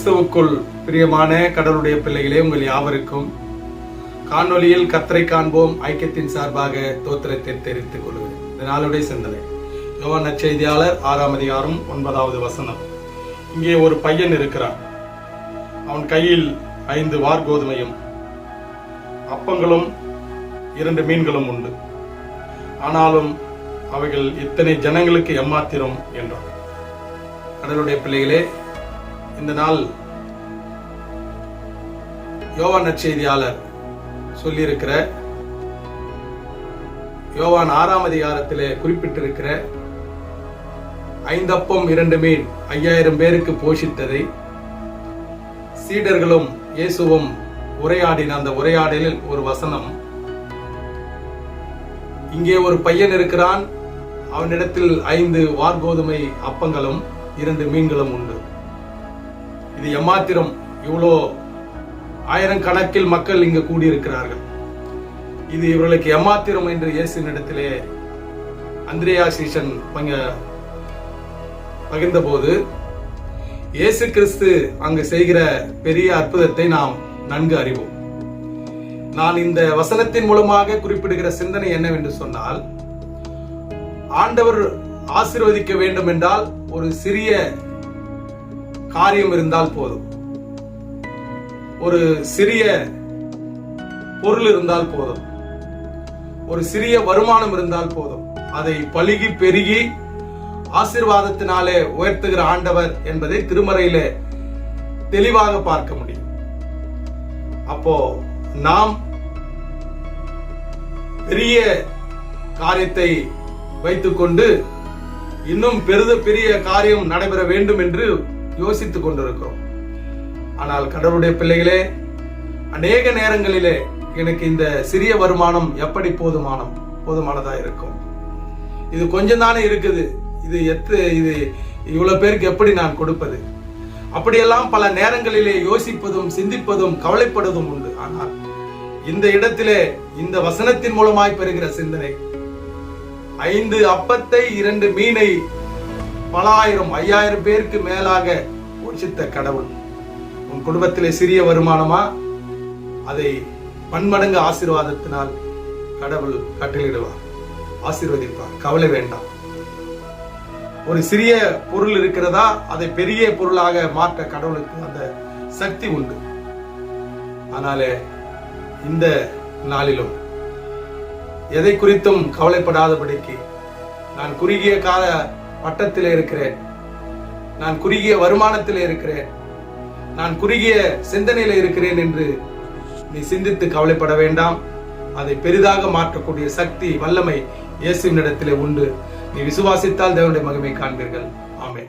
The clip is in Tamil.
கிறிஸ்துவுக்குள் பிரியமான கடவுளுடைய பிள்ளைகளே உங்கள் யாவருக்கும் காணொலியில் கத்தரை காண்போம். ஐக்கியத்தின் சார்பாக தோத்திரத்தை தெரிவித்துக் கொள்கிறேன். இந்த நாளுடைய சிந்தனை. யோவான் நற்செய்தியாளர் ஆறாம் அதிகாரம் ஒன்பதாவது வசனம். இங்கே ஒரு பையன் இருக்கிறான். அவன் கையில் ஐந்து வார் கோதுமையும் அப்பங்களும் இரண்டு மீன்களும் உண்டு. ஆனாலும் அவைகள் இத்தனை ஜனங்களுக்கு எம்மாத்திரம் என்றார் கடலுடைய பிள்ளைகளே இந்த நாள் யோவான் நற்செய்தியாளர் சொல்லியிருக்கிற யோவான் ஆறாம் அதிகாரத்திலே குறிப்பிட்டிருக்கிற ஐந்தப்பம் இரண்டு மீன் ஐயாயிரம் பேருக்கு போஷித்ததை சீடர்களும் இயேசுவும் உரையாடின அந்த உரையாடலில் ஒரு வசனம். இங்கே ஒரு பையன் இருக்கிறான். அவனிடத்தில் ஐந்து வார்கோதுமை அப்பங்களும் இரண்டு மீன்களும் உண்டு. இது எம்மாத்திரம் இவ்வளோ ஆயிரம் கணக்கில் மக்கள் இங்கு கூடியிருக்கிறார்கள். இது இவர்களுக்கு எம்மாத்திரம் என்று இயேசுவினிடத்திலே அந்திரேயா சீசன் பங்க பகிர்ந்தபோது இயேசு கிறிஸ்து அங்கு செய்கிற பெரிய அற்புதத்தை நாம் நன்கு அறிவோம். நான் இந்த வசனத்தின் மூலமாக குறிப்பிடுகிற சிந்தனை என்னவென்று சொன்னால் ஆண்டவர் ஆசிர்வதிக்க வேண்டும் என்றால் ஒரு சிறிய காரியம் இருந்தால் போதும். ஒரு சிறிய பொருள் இருந்தால் போதும். ஒரு சிறிய வருமானம் இருந்தால் போதும். அதை பழுகி பெருகி ஆசீர்வாதத்தினாலே உயர்த்துகிற ஆண்டவர் என்பதை திருமறையிலே தெளிவாக பார்க்க முடியும். அப்போ நாம் பெரிய காரியத்தை வைத்துக்கொண்டு இன்னும் பெரித பெரிய காரியம் நடைபெற வேண்டும் என்று யோசித்துக் கொண்டிருக்கிறோம். ஆனால் கடவுளுடைய பிள்ளைகளே அநேக நேரங்களிலே எனக்கு இந்த சிறிய வருமானம் எப்படி போதுமானம் போதுமானதா இருக்கும்? இது கொஞ்சம் தானே இருக்குது. இது எத்து இது இவ்வளவு பேருக்கு எப்படி நான் கொடுப்பது? அப்படியெல்லாம் பல நேரங்களிலே யோசிப்பதும் சிந்திப்பதும் கவலைப்படுவதும் உண்டு. ஆனால் இந்த இடத்திலே இந்த வசனத்தின் மூலமாய் பெறுகிற சிந்தனை ஐந்து அப்பத்தை இரண்டு மீனை பல ஆயிரம் ஐயாயிரம் பேருக்கு மேலாக போஷித்த கடவுள். உன் குடும்பத்திலே சிறிய வருமானமா? அதை பன்மடங்கு ஆசீர்வாதத்தினால் கடவுள் கட்டளையிடுவார். ஆசீர்வதிப்பார். கவலை வேண்டாம். ஒரு சிறிய பொருள் இருக்கிறதா? அதை பெரிய பொருளாக மாற்ற கடவுளுக்கு அந்த சக்தி உண்டு. அதனால இந்த நாளிலும் எதை குறித்தும் கவலைப்படாதபடிக்கு நான் குறுகிய கால பட்டத்தில் இருக்கிறேன். நான் குறுகிய வருமானத்தில் இருக்கிறேன். நான் குறுகிய சிந்தனையில் இருக்கிறேன் என்று நீ சிந்தித்து கவலைப்பட வேண்டாம். அதை பெரிதாக மாற்றக்கூடிய சக்தி வல்லமை இயேசுவினிடத்திலே உண்டு. நீ விசுவாசித்தால் தேவனுடைய மகிமை காண்பீர்கள். ஆமே